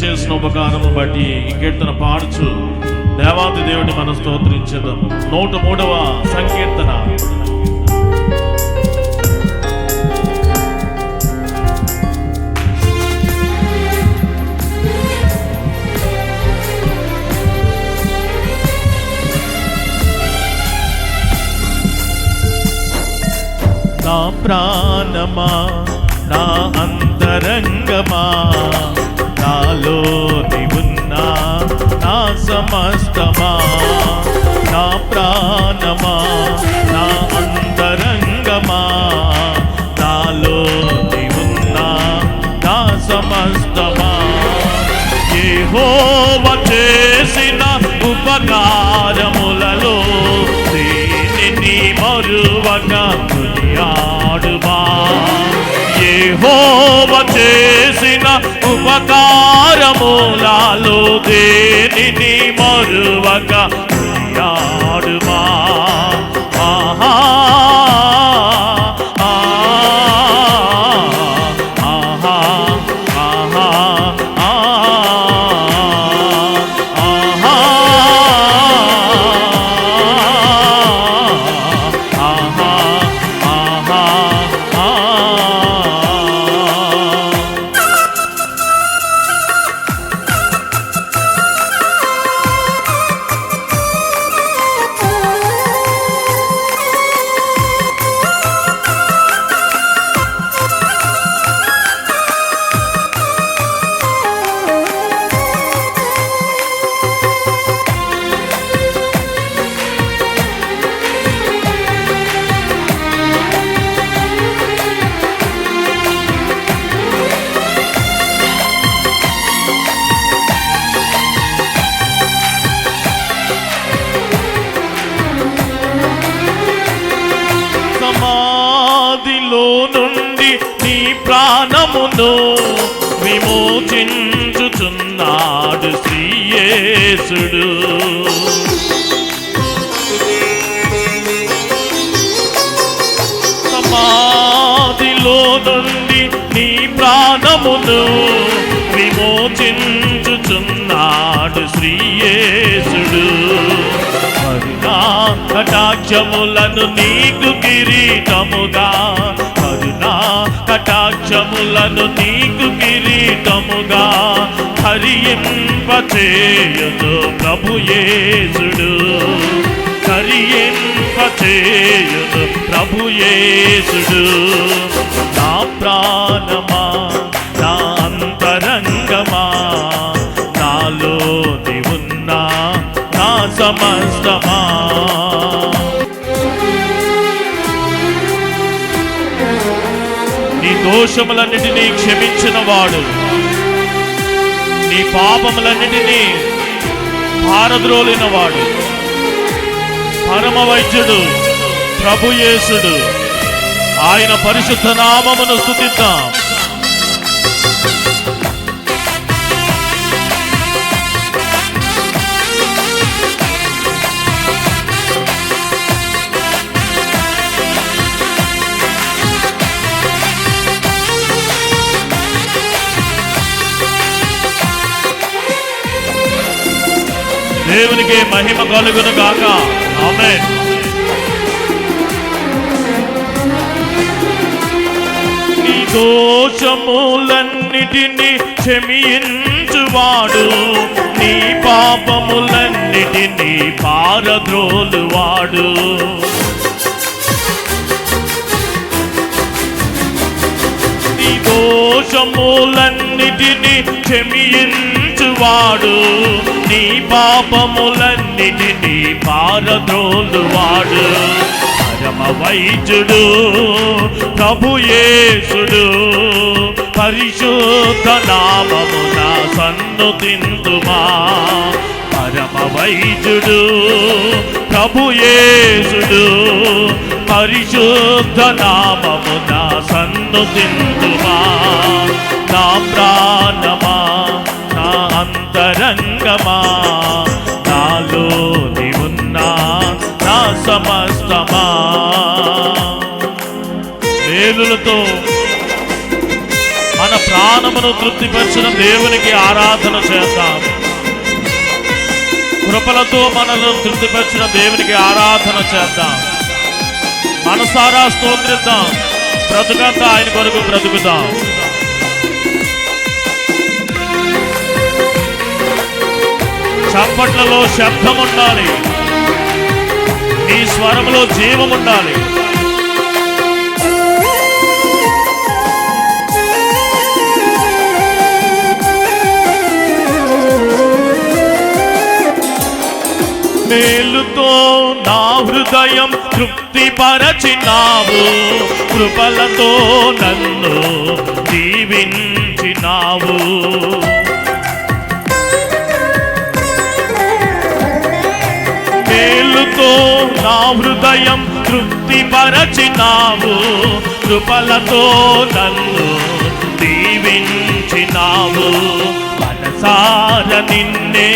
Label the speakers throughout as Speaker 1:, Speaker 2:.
Speaker 1: చేసిన ఉపకారము బట్టి ఈ కీర్తన పాడుచు. దేవాది దేవుని మనం స్తోత్రించదాం నూట మూడవ సంకీర్తన. నా ప్రాణమా నా అంతరంగమా సమస్తమా. యెహోవ చేసిన ఉపకారములలో దేనిని మరువక కొనియాడుమా. యెహోవ చేసిన ఉపకారములలో దేనిని మరువక కొనియాడుమా. నాలో నుండి నీ ప్రాణమును విమోచించుచున్నాడు శ్రీయేసుడు. సమాధిలో నుండి నీ ప్రాణమును విమోచించుచున్నాడు శ్రీ కటాక్షములను నీకు కిరీటముగా. కరుణా కటాక్షములను నీకు కిరీటముగా. హరింపచేయును ప్రభుయేసుడు యేసుడు. ప్రభుయేసుడు నా ప్రాణమా నీ దోషములన్నిటినీ క్షమించిన వాడు నీ పాపములన్నిటినీ పారద్రోలిన వాడు పరమ వైద్యుడు ప్రభుయేసుడు. ఆయన పరిశుద్ధ నామమును స్థుతిద్దాం దేవునికి మహిమ కలుగును గాక. ఆమేన్. నీ దోషములన్నిటిని క్షమించువాడు. నీ పాపములన్నిటిని పారద్రోలువాడు. నీ దోషములన్నిటిని క్షమించువాడు నీ పాపములన్నిటిని పారద్రోలువాడు. పరమ వైద్యుడు ప్రభుయేసుడు పరిశుద్ధ నామమున సన్నుతిందుమా పరమ వైద్యుడు ప్రభుయేసుడు పరిశుద్ధ నామమున సన్నుతిందుమా నా ప్రాణమా అంతరంగమా నాలో నీవున్నా నా సమస్తమా? వేలులతో మన ప్రాణమును తృప్తిపరిచిన దేవునికి ఆరాధన చేద్దాం. కృపలతో మనను తృప్తిపరిచిన దేవునికి ఆరాధన చేద్దాం. మనసారా స్తోత్రిద్దాం. బ్రతుకంతా ఆయన కొరకు బ్రతుకుతాం. చప్పట్లలో శబ్దం ఉండాలి నీ స్వరంలో జీవం ఉండాలి మేలుతో నా హృదయం తృప్తిపరచినావు. కృపలతో నన్ను దీవించినావు. హృదయం తృప్తిపరచినావు కృపలతో నన్ను దీవించినావు. మనసార నిన్నే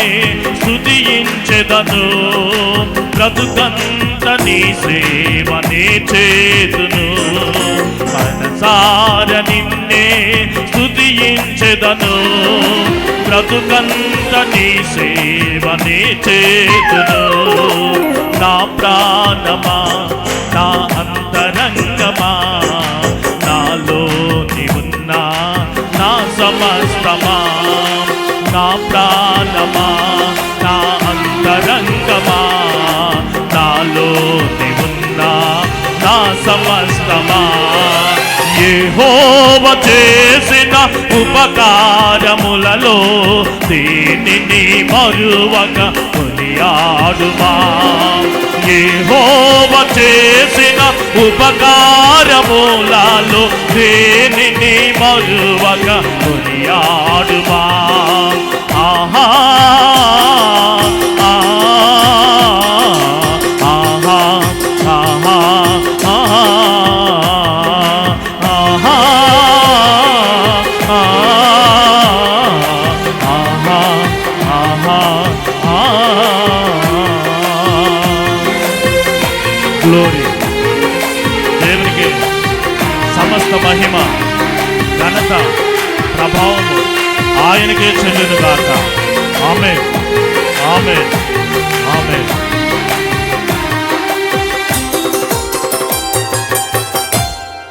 Speaker 1: స్థుతించెదను బ్రతుకంత నీ సేవనే చేతును. మనసార నిన్నే స్థుతించెదను బ్రతుకంత నీ సేవ నీ చేతులు. నా ప్రాణమా నా అంతరంగమా నాలో ఉన్నా నా సమస్తమా. నా ప్రాణమా నా అంతరంగమా నాలో ఉన్నా నా సమస్తమా. ఏ యెహోవ చేసిన ఉపకారములలో దీనిని మరువక కొనియాడుమా. యెహోవ చేసిన ఉపకారములలో దేనిని మరువక కొనియాడుమా. మహిమ ఘనత ప్రభావము ఆయనకే చెల్లును గాక ఆమె ఆమె ఆమె